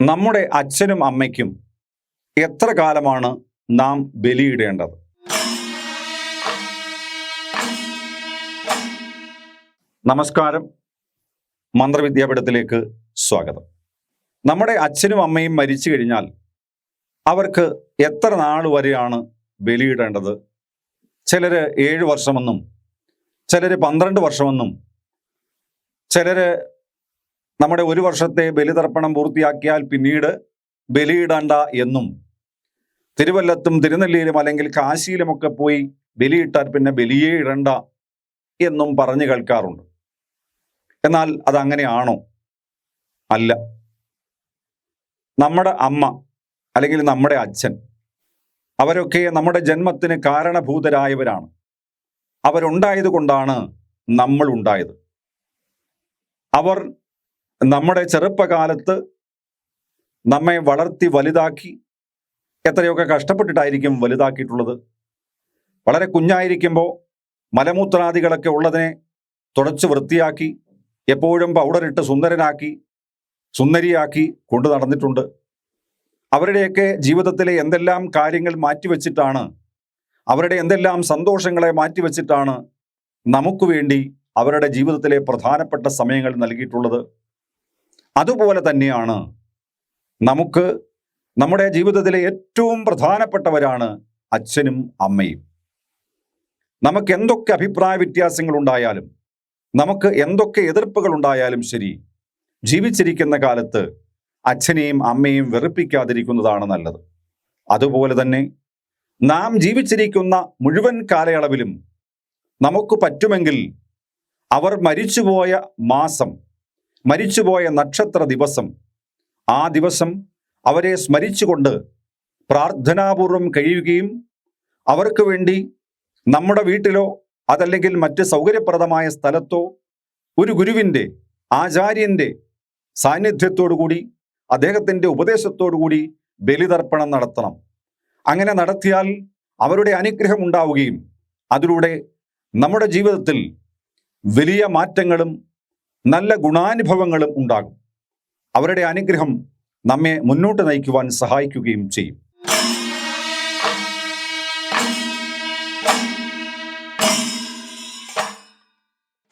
നമ്മുടെ അച്ഛനും അമ്മയ്ക്കും എത്ര കാലമാണ് നാം ബലിയിടേണ്ടത്? നമസ്കാരം. മന്ത്രവിദ്യാപീഠത്തിലേക്ക് സ്വാഗതം. നമ്മുടെ അച്ഛനും അമ്മയും മരിച്ചു കഴിഞ്ഞാൽ അവർക്ക് എത്ര നാൾ വരെയാണ് ബലിയിടേണ്ടത്? ചിലർ ഏഴ് വർഷമെന്നും ചിലർ പന്ത്രണ്ട് വർഷമെന്നും ചിലർ നമ്മുടെ ഒരു വർഷത്തെ ബലിതർപ്പണം പൂർത്തിയാക്കിയാൽ പിന്നീട് ബലിയിടണ്ട എന്നും തിരുവല്ലത്തും തിരുനെല്ലിയിലും അല്ലെങ്കിൽ കാശിയിലുമൊക്കെ പോയി ബലിയിട്ടാൽ പിന്നെ ബലിയേ ഇടണ്ട എന്നും പറഞ്ഞു കേൾക്കാറുണ്ട്. എന്നാൽ അതങ്ങനെയാണോ? അല്ല. നമ്മുടെ അമ്മ അല്ലെങ്കിൽ നമ്മുടെ അച്ഛൻ അവരൊക്കെ നമ്മുടെ ജന്മത്തിന് കാരണഭൂതരായവരാണ്. അവരുണ്ടായത് കൊണ്ടാണ് നമ്മൾ ഉണ്ടായത്. അവർ നമ്മുടെ ചെറുപ്പകാലത്ത് നമ്മെ വളർത്തി വലുതാക്കി എത്രയൊക്കെ കഷ്ടപ്പെട്ടിട്ടായിരിക്കും വലുതാക്കിയിട്ടുള്ളത്? വളരെ കുഞ്ഞായിരിക്കുമ്പോൾ മലമൂത്രാദികളൊക്കെ ഉള്ളതിനെ തുടച്ച് വൃത്തിയാക്കി എപ്പോഴും പൗഡറിട്ട് സുന്ദരനാക്കി സുന്ദരിയാക്കി കൊണ്ടു നടന്നിട്ടുണ്ട്. അവരുടെയൊക്കെ ജീവിതത്തിലെ എന്തെല്ലാം കാര്യങ്ങൾ മാറ്റിവെച്ചിട്ടാണ് അവരുടെ എന്തെല്ലാം സന്തോഷങ്ങളെ മാറ്റിവെച്ചിട്ടാണ് നമുക്ക് വേണ്ടി അവരുടെ ജീവിതത്തിലെ പ്രധാനപ്പെട്ട സമയങ്ങൾ നൽകിയിട്ടുള്ളത്? അതുപോലെ തന്നെയാണ് നമുക്ക് നമ്മുടെ ജീവിതത്തിലെ ഏറ്റവും പ്രധാനപ്പെട്ടവരാണ് അച്ഛനും അമ്മയും. നമുക്ക് എന്തൊക്കെ അഭിപ്രായ വ്യത്യാസങ്ങൾ ഉണ്ടായാലും നമുക്ക് എന്തൊക്കെ എതിർപ്പുകൾ ഉണ്ടായാലും ശരി ജീവിച്ചിരിക്കുന്ന കാലത്ത് അച്ഛനെയും അമ്മയെയും വെറുപ്പിക്കാതിരിക്കുന്നതാണ് നല്ലത്. അതുപോലെ തന്നെ നാം ജീവിച്ചിരിക്കുന്ന മുഴുവൻ കാലയളവിലും നമുക്ക് പറ്റുമെങ്കിൽ അവർ മരിച്ചുപോയ മാസം മരിച്ചുപോയ നക്ഷത്ര ദിവസം. ആ ദിവസം അവരെ സ്മരിച്ചുകൊണ്ട് പ്രാർത്ഥനാപൂർവം കഴിയുകയും അവർക്ക് വേണ്ടി നമ്മുടെ വീട്ടിലോ അതല്ലെങ്കിൽ മറ്റ് സൗകര്യപ്രദമായ സ്ഥലത്തോ ഒരു ഗുരുവിന്റെ ആചാര്യന്റെ സാന്നിധ്യത്തോടുകൂടി അദ്ദേഹത്തിന്റെ ഉപദേശത്തോടുകൂടി ബലിതർപ്പണം നടത്തണം. അങ്ങനെ നടത്തിയാൽ അവരുടെ അനുഗ്രഹം ഉണ്ടാവുകയും അതിലൂടെ നമ്മുടെ ജീവിതത്തിൽ വലിയ മാറ്റങ്ങളും നല്ല ഗുണാനുഭവങ്ങളും ഉണ്ടാകും. അവരുടെ അനുഗ്രഹം നമ്മെ മുന്നോട്ട് നയിക്കുവാൻ സഹായിക്കുകയും ചെയ്യും.